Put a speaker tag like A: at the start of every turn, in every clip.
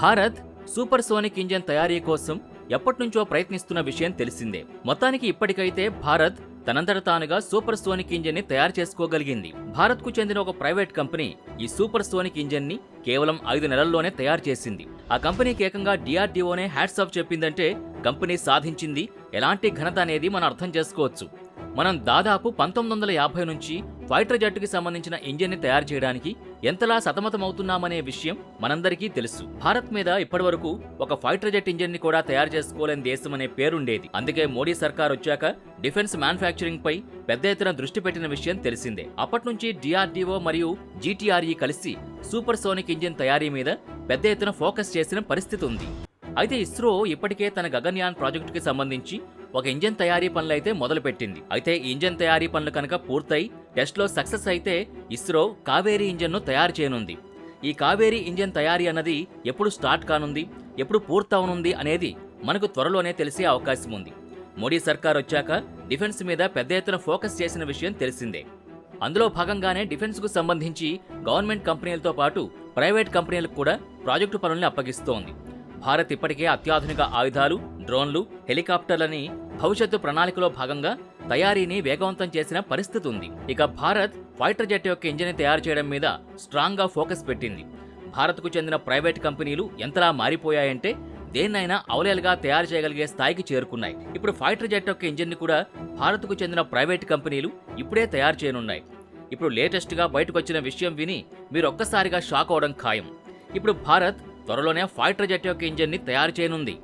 A: Bharat super sonic engine తయారీ కోసం ఎప్పటినుంచో ప్రయత్నిస్తున్న విషయం తెలిసిందే. మొత్తానికి ఇప్పటికైతే భారత్ తనంతట తానుగా సూపర్ సోనిక్ ఇంజన్ని తయారు చేసుకోగలిగింది. భారత్కు చెందిన ఒక ప్రైవేట్ కంపెనీ ఈ సూపర్ సోనిక్ ఇంజన్ని కేవలం ఐదు నెలల్లోనే తయారు చేసింది. ఆ కంపెనీకి ఏకంగా డిఆర్డిఓనే హ్యాట్స్ ఆఫ్ చెప్పిందంటే కంపెనీ సాధించింది ఎలాంటి ఘనత అనేది మనం అర్థం చేసుకోవచ్చు. మనం దాదాపు పంతొమ్మిది వందల యాభై నుంచి ఫైటర్ జట్టుకి సంబంధించిన ఇంజిన్ని తయారు చేయడానికి ఎంతలా సతమతమవుతున్నామనే విషయం మనందరికీ తెలుసు. భారత్ మీద ఇప్పటివరకు ఒక ఫైటర్ జెట్ ఇంజిన్ని కూడా తయారు చేసుకోలేని దేశం అనే పేరుండేది. అందుకే మోడీ సర్కార్ వచ్చాక డిఫెన్స్ మ్యానుఫ్యాక్చరింగ్ పై పెద్ద ఎత్తున దృష్టి పెట్టిన విషయం తెలిసిందే. అప్పటి నుంచి డిఆర్డీఓ మరియు జీటీఆర్ఈ కలిసి సూపర్ సోనిక్ ఇంజిన్ తయారీ మీద పెద్ద ఎత్తున ఫోకస్ చేసిన పరిస్థితి ఉంది. అయితే ఇస్రో ఇప్పటికే తన గగన్యాన్ ప్రాజెక్టుకి సంబంధించి ఒక ఇంజన్ తయారీ పనులైతే మొదలుపెట్టింది. అయితే ఇంజన్ తయారీ పనులు కనుక పూర్తయి టెస్ట్లో సక్సెస్ అయితే ఇస్రో కావేరీ ఇంజన్ను తయారు చేయనుంది. ఈ కావేరీ ఇంజన్ తయారీ అన్నది ఎప్పుడు స్టార్ట్ కానుంది ఎప్పుడు పూర్తవనుంది అనేది మనకు త్వరలోనే తెలిసే అవకాశం ఉంది. మోడీ సర్కార్ వచ్చాక డిఫెన్స్ మీద పెద్ద ఎత్తున ఫోకస్ చేసిన విషయం తెలిసిందే. అందులో భాగంగానే డిఫెన్స్కు సంబంధించి గవర్నమెంట్ కంపెనీలతో పాటు ప్రైవేట్ కంపెనీలకు కూడా ప్రాజెక్టు పనుల్ని అప్పగిస్తోంది. భారత్ ఇప్పటికే అత్యాధునిక ఆయుధాలు డ్రోన్లు హెలికాప్టర్లని భవిష్యత్తు ప్రణాళికలో భాగంగా తయారీని వేగవంతం చేసిన పరిస్థితి ఉంది. ఇక భారత్ ఫైటర్ జెట్ యొక్క ఇంజిన్ తయారు చేయడం మీద స్ట్రాంగ్గా ఫోకస్ పెట్టింది. భారత్కు చెందిన ప్రైవేట్ కంపెనీలు ఎంతలా మారిపోయాయంటే దేన్నైనా అవలేలుగా తయారు చేయగలిగే స్థాయికి చేరుకున్నాయి. ఇప్పుడు ఫైటర్ జెట్ యొక్క ఇంజిన్ కూడా భారత్కు చెందిన ప్రైవేట్ కంపెనీలు ఇప్పుడే తయారు చేయనున్నాయి. ఇప్పుడు లేటెస్ట్గా బయటకు వచ్చిన విషయం విని మీరు ఒక్కసారిగా షాక్ అవడం ఖాయం. ఇప్పుడు భారత్ త్వరలోనే ఫైటర్ జెట్ యొక్క ఇంజిన్ని తయారు చేయనుంది.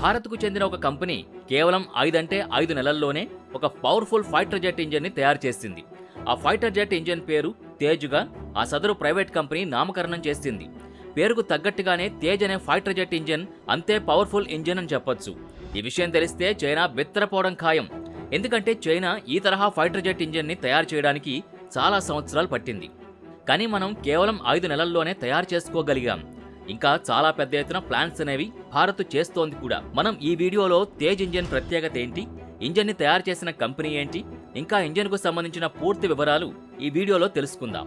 A: భారత్కు చెందిన ఒక కంపెనీ కేవలం ఐదంటే ఐదు నెలల్లోనే ఒక పవర్ఫుల్ ఫైటర్ జెట్ ఇంజిన్ని తయారు చేసింది. ఆ ఫైటర్ జెట్ ఇంజిన్ పేరు తేజ్గా ఆ సదరు ప్రైవేట్ కంపెనీ నామకరణం చేసింది. పేరుకు తగ్గట్టుగానే తేజ్ అనే ఫైటర్ జెట్ ఇంజిన్ అంతే పవర్ఫుల్ ఇంజిన్ అని చెప్పొచ్చు. ఈ విషయం తెలిస్తే చైనా బెత్తరపోవడం ఖాయం. ఎందుకంటే చైనా ఈ తరహా ఫైటర్ జెట్ ఇంజిన్ని తయారు చేయడానికి చాలా సంవత్సరాలు పట్టింది. కానీ మనం కేవలం ఐదు నెలల్లోనే తయారు చేసుకోగలిగాం. ఇంకా చాలా పెద్ద ఎత్తున ప్లాన్స్ అనేవి భారత్ చేస్తోంది కూడా. మనం ఈ వీడియోలో తేజ్ ఇంజన్ ప్రత్యేకత ఏంటి? ఇంజన్ని తయారు చేసిన కంపెనీ ఏంటి? ఇంకా ఇంజన్కు సంబంధించిన పూర్తి వివరాలు ఈ వీడియోలో తెలుసుకుందాం.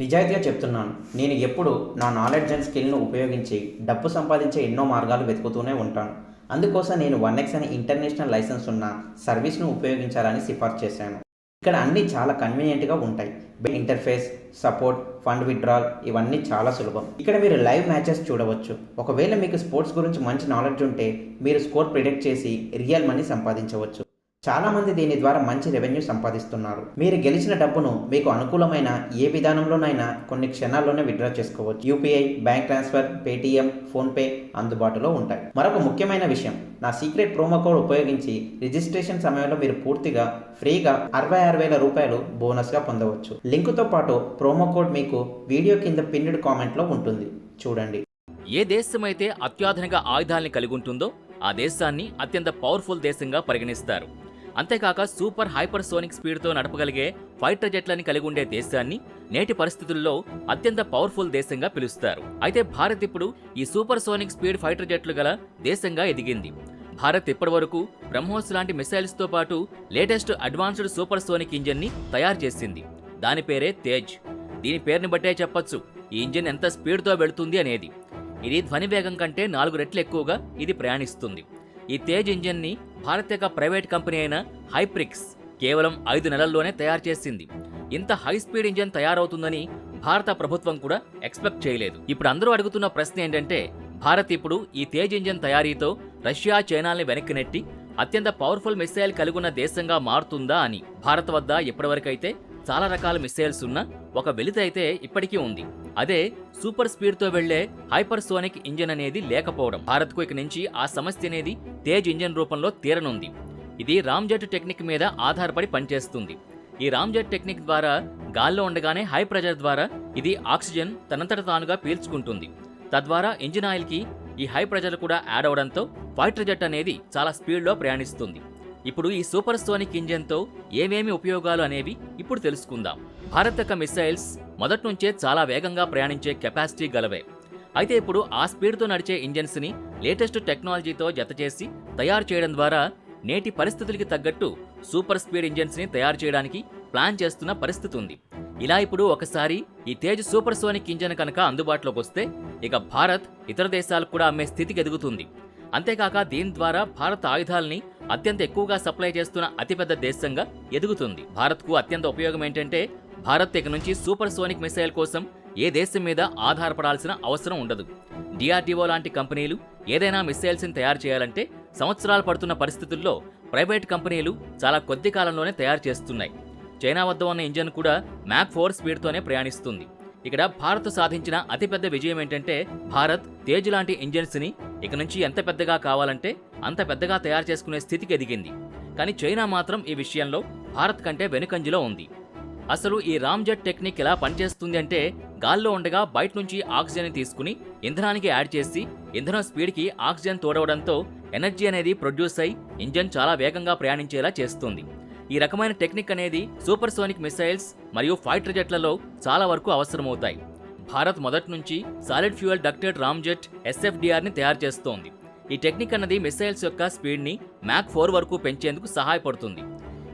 B: నిజాయితీగా చెప్తున్నాను. నేను ఎప్పుడు నా నాలెడ్జ్ అండ్ స్కిల్ను ఉపయోగించి డబ్బు సంపాదించే ఎన్నో మార్గాలు వెతుకుతూనే ఉంటాను. అందుకోసం నేను వన్ ఎక్స్ అనే ఇంటర్నేషనల్ లైసెన్స్ ఉన్న సర్వీస్ను ఉపయోగించాలని సిఫార్సు చేశాను. ఇక్కడ అన్నీ చాలా కన్వీనియంట్గా ఉంటాయి. ఇంటర్ఫేస్ సపోర్ట్ ఫండ్ విత్డ్రాల్ ఇవన్నీ చాలా సులభం. ఇక్కడ మీరు లైవ్ మ్యాచెస్ చూడవచ్చు. ఒకవేళ మీకు స్పోర్ట్స్ గురించి మంచి నాలెడ్జ్ ఉంటే మీరు స్కోర్ ప్రిడిక్ట్ చేసి రియల్ మనీ సంపాదించవచ్చు. చాలామంది దీని ద్వారా మంచి రెవెన్యూ సంపాదిస్తున్నారు. మీరు గెలిచిన డబ్బును మీకు అనుకూలమైన ఏ విధానంలోనైనా కొన్ని క్షణాల్లోనే విత్డ్రా చేసుకోవచ్చు. UPI bank transfer Paytm PhonePe అందుబాటులో ఉంటాయి. మరొక ముఖ్యమైన విషయం నా సీక్రెట్ ప్రోమో కోడ్ ఉపయోగించి రిజిస్ట్రేషన్ సమయంలో మీరు పూర్తిగా ఫ్రీగా అరవై ఆరు వేల రూపాయలు బోనస్గా పొందవచ్చు. లింకుతో పాటు ప్రోమో కోడ్ మీకు వీడియో కింద పిన్నెడ్ కామెంట్లో ఉంటుంది. చూడండి.
A: ఏ దేశమైతే అత్యాధునిక ఆయుధాల్ని కలిగి ఉంటుందో ఆ దేశాన్ని అత్యంత పవర్ఫుల్ దేశంగా పరిగణిస్తారు. అంతేకాక సూపర్ హైపర్ సోనిక్ స్పీడ్తో నడపగలిగే ఫైటర్ జెట్లని కలిగి ఉండే దేశాన్ని నేటి పరిస్థితుల్లో అత్యంత పవర్ఫుల్ దేశంగా పిలుస్తారు. అయితే భారత్ ఇప్పుడు ఈ సూపర్ సోనిక్ స్పీడ్ ఫైటర్ జెట్లు గల దేశంగా ఎదిగింది. భారత్ ఇప్పటివరకు బ్రహ్మోస్ లాంటి మిసైల్స్తో పాటు లేటెస్ట్ అడ్వాన్స్డ్ సూపర్ సోనిక్ ఇంజిన్ని తయారు చేసింది. దాని పేరే తేజ్. దీని పేరుని బట్టే చెప్పొచ్చు ఈ ఇంజిన్ ఎంత స్పీడ్తో వెళుతుంది అనేది. ఇది ధ్వని వేగం కంటే నాలుగు రెట్లు ఎక్కువగా ఇది ప్రయాణిస్తుంది. ఈ తేజ్ ఇంజిన్ని భారత్ ప్రైవేట్ కంపెనీ అయిన హైప్రిక్స్ కేవలం ఐదు నెలల్లోనే తయారు చేసింది. ఇంత హై స్పీడ్ ఇంజిన్ తయారవుతుందని భారత ప్రభుత్వం కూడా ఎక్స్పెక్ట్ చేయలేదు. ఇప్పుడు అందరూ అడుగుతున్న ప్రశ్న ఏంటంటే భారత్ ఇప్పుడు ఈ తేజ్ ఇంజిన్ తయారీతో రష్యా చైనాల్ని వెనక్కి నెట్టి అత్యంత పవర్ఫుల్ మిసైల్ కలిగున్న దేశంగా మారుతుందా అని. భారత్ వద్ద ఇప్పటివరకైతే చాలా రకాల మిసైల్స్ ఉన్న ఒక వెలితి అయితే ఇప్పటికీ ఉంది. అదే సూపర్ స్పీడ్తో వెళ్ళే హైపర్ సోనిక్ ఇంజిన్ అనేది లేకపోవడం. భారత్కు ఇక నుంచి ఆ సమస్య అనేది తేజ్ ఇంజిన్ రూపంలో తీరనుంది. ఇది రామ్జెట్ టెక్నిక్ మీద ఆధారపడి పనిచేస్తుంది. ఈ రామ్జెట్ టెక్నిక్ ద్వారా గాల్లో ఉండగానే హై ప్రెజర్ ద్వారా ఇది ఆక్సిజన్ తనంతట తానుగా పీల్చుకుంటుంది. తద్వారా ఇంజిన్ ఆయిల్కి ఈ హై ప్రెజర్ కూడా యాడ్ అవడంతో ఫైటర్ జెట్ అనేది చాలా స్పీడ్లో ప్రయాణిస్తుంది. ఇప్పుడు ఈ సూపర్ సోనిక్ ఇంజన్తో ఏమేమి ఉపయోగాలు అనేవి ఇప్పుడు తెలుసుకుందాం. భారతక యొక్క మిసైల్స్ మొదట్నుంచే చాలా వేగంగా ప్రయాణించే కెపాసిటీ గలవే. అయితే ఇప్పుడు ఆ స్పీడ్తో నడిచే ఇంజన్స్ని లేటెస్ట్ టెక్నాలజీతో జతచేసి తయారు చేయడం ద్వారా నేటి పరిస్థితులకి తగ్గట్టు సూపర్ స్పీడ్ ఇంజన్స్ని తయారు చేయడానికి ప్లాన్ చేస్తున్న పరిస్థితి ఉంది. ఇలా ఇప్పుడు ఒకసారి ఈ తేజ్ సూపర్ సోనిక్ ఇంజన్ కనుక అందుబాటులోకి వస్తే ఇక భారత్ ఇతర దేశాలకు కూడా అమ్మే స్థితికి ఎదుగుతుంది. అంతేకాక దీని ద్వారా భారత ఆయుధాలని అత్యంత ఎక్కువగా సప్లై చేస్తున్న అతిపెద్ద దేశంగా ఎదుగుతుంది. భారత్కు అత్యంత ఉపయోగం ఏంటంటే భారత్ ఇక నుంచి సూపర్ సోనిక్ మిసైల్ కోసం ఏ దేశం మీద ఆధారపడాల్సిన అవసరం ఉండదు. డిఆర్డీఓ లాంటి కంపెనీలు ఏదైనా మిసైల్స్ని తయారు చేయాలంటే సంవత్సరాలు పడుతున్న పరిస్థితుల్లో ప్రైవేట్ కంపెనీలు చాలా కొద్ది కాలంలోనే తయారు చేస్తున్నాయి. చైనా వద్ద ఉన్న ఇంజన్ కూడా మ్యాక్ ఫోర్ స్పీడ్తోనే ప్రయాణిస్తుంది. ఇక్కడ భారత్ సాధించిన అతిపెద్ద విజయం ఏంటంటే భారత్ తేజ్ లాంటి ఇంజన్స్ని ఇక నుంచి ఎంత పెద్దగా కావాలంటే అంత పెద్దగా తయారు చేసుకునే స్థితికి ఎదిగింది. కానీ చైనా మాత్రం ఈ విషయంలో భారత్ కంటే వెనుకంజలో ఉంది. అసలు ఈ రామ్జెట్ టెక్నిక్ ఎలా పనిచేస్తుంది అంటే గాల్లో ఉండగా బయట నుంచి ఆక్సిజన్ తీసుకుని ఇంధనానికి యాడ్ చేసి ఇంధనం స్పీడ్కి ఆక్సిజన్ తోడవడంతో ఎనర్జీ అనేది ప్రొడ్యూస్ అయి ఇంజన్ చాలా వేగంగా ప్రయాణించేలా చేస్తుంది. ఈ రకమైన టెక్నిక్ అనేది సూపర్ సోనిక్ మిసైల్స్ మరియు ఫైటర్ జెట్లలో చాలా వరకు అవసరమవుతాయి. భారత్ మొదటి నుంచి సాలిడ్ ఫ్యూయల్ డక్టెడ్ రామ్జెట్ ఎస్ఎఫ్డిఆర్ని తయారు చేస్తోంది. ఈ టెక్నిక్ అన్నది మిసైల్స్ యొక్క స్పీడ్ని మ్యాక్ ఫోర్ వరకు పెంచేందుకు సహాయపడుతుంది.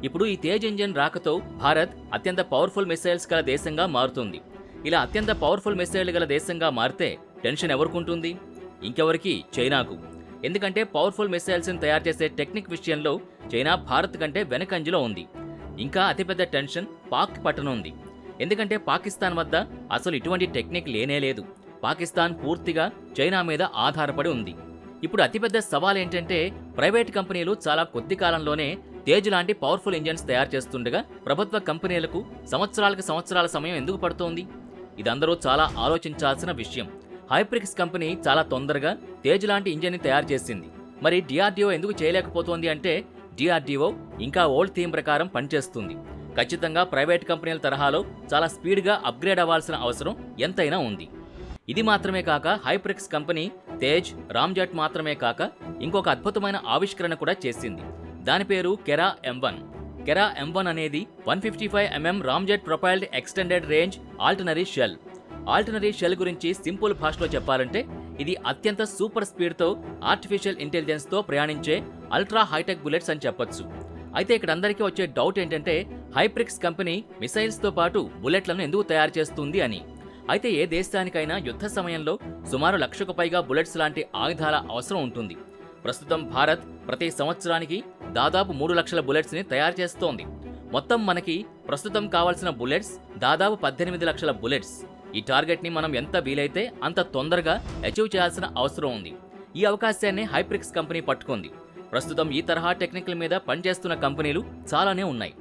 A: ఇప్పుడు ఈ తేజ్ ఇంజన్ రాకతో భారత్ అత్యంత పవర్ఫుల్ మిసైల్స్ గల దేశంగా మారుతుంది. ఇలా అత్యంత పవర్ఫుల్ మిసైల్ గల దేశంగా మారితే టెన్షన్ ఎవరికుంటుంది? ఇంకెవరికి? చైనాకు. ఎందుకంటే పవర్ఫుల్ మిసైల్స్ని తయారు చేసే టెక్నిక్ విషయంలో చైనా భారత్ కంటే వెనకంజలో ఉంది. ఇంకా అతిపెద్ద టెన్షన్ పాక్ పట్టనుంది ఎందుకంటే పాకిస్తాన్ వద్ద అసలు ఇటువంటి టెక్నిక్ లేనే లేదు. పాకిస్తాన్ పూర్తిగా చైనా మీద ఆధారపడి ఉంది. ఇప్పుడు అతిపెద్ద సవాల్ ఏంటంటే ప్రైవేట్ కంపెనీలు చాలా కొద్ది కాలంలోనే తేజ్ లాంటి పవర్ఫుల్ ఇంజన్స్ తయారు చేస్తుండగా ప్రభుత్వ కంపెనీలకు సంవత్సరాలకు సంవత్సరాల సమయం ఎందుకు పడుతోంది? ఇదందరూ చాలా ఆలోచించాల్సిన విషయం. హైప్రిక్స్ కంపెనీ చాలా తొందరగా తేజ్ లాంటి ఇంజన్ని తయారు చేసింది. మరి డిఆర్డిఓ ఎందుకు చేయలేకపోతోంది అంటే డిఆర్డీఓ ఇంకా ఓల్డ్ థీమ్ ప్రకారం పనిచేస్తుంది. ఖచ్చితంగా ప్రైవేట్ కంపెనీల తరహాలో చాలా స్పీడ్గా అప్గ్రేడ్ అవ్వాల్సిన అవసరం ఎంతైనా ఉంది. ఇది మాత్రమే కాక హైప్రిక్స్ కంపెనీ తేజ్ రామ్జెట్ మాత్రమే కాక ఇంకొక అద్భుతమైన ఆవిష్కరణ కూడా చేసింది. దాని పేరు కెరా ఎం వన్. కెరా ఎం వన్ అనేది one fifty five MM ramjet propelled extended range artillery shell. Artillery shell గురించి సింపుల్ భాషలో చెప్పాలంటే ఇది అత్యంత సూపర్ స్పీడ్తో ఆర్టిఫిషియల్ ఇంటెలిజెన్స్తో ప్రయాణించే అల్ట్రా హైటెక్ బుల్లెట్స్ అని చెప్పొచ్చు. అయితే ఇక్కడ అందరికీ వచ్చే డౌట్ ఏంటంటే హైప్రిక్స్ కంపెనీ మిసైల్స్తో పాటు బుల్లెట్లను ఎందుకు తయారు చేస్తుంది అని. అయితే ఏ దేశానికైనా యుద్ధ సమయంలో సుమారు లక్షకు పైగా బుల్లెట్స్ లాంటి ఆయుధాల అవసరం ఉంటుంది. ప్రస్తుతం భారత్ ప్రతి సంవత్సరానికి దాదాపు మూడు లక్షల బుల్లెట్స్ని తయారు చేస్తోంది. మొత్తం మనకి ప్రస్తుతం కావాల్సిన బుల్లెట్స్ దాదాపు పద్దెనిమిది లక్షల బుల్లెట్స్. ఈ టార్గెట్ని మనం ఎంత వీలైతే అంత తొందరగా అచీవ్ చేయాల్సిన అవసరం ఉంది. ఈ అవకాశాన్ని హైప్రిక్స్ కంపెనీ పట్టుకుంది. ప్రస్తుతం ఈ తరహా టెక్నికల్ మీద పనిచేస్తున్న కంపెనీలు చాలానే ఉన్నాయి.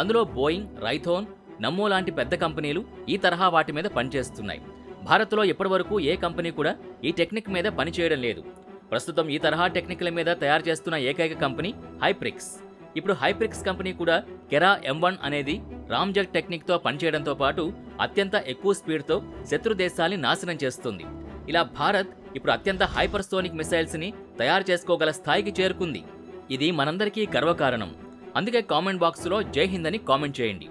A: అందులో బోయింగ్ రైథోన్ నమ్మో లాంటి పెద్ద కంపెనీలు ఈ తరహా వాటి మీద పనిచేస్తున్నాయి. భారత్లో ఇప్పటివరకు ఏ కంపెనీ కూడా ఈ టెక్నిక్ మీద పనిచేయడం లేదు. ప్రస్తుతం ఈ తరహా టెక్నిక్ల మీద తయారు చేస్తున్న ఏకైక కంపెనీ హైప్రిక్స్. ఇప్పుడు హైప్రిక్స్ కంపెనీ కూడా కెరా ఎం వన్ అనేది రామ్జెట్ టెక్నిక్తో పనిచేయడంతో పాటు అత్యంత ఎక్కువ స్పీడ్తో శత్రు దేశాల్ని నాశనం చేస్తుంది. ఇలా భారత్ ఇప్పుడు అత్యంత హైపర్సోనిక్ మిసైల్స్ని తయారు చేసుకోగల స్థాయికి చేరుకుంది. ఇది మనందరికీ గర్వకారణం. అందుకే కామెంట్ బాక్స్లో జై హింద్ అని కామెంట్ చేయండి.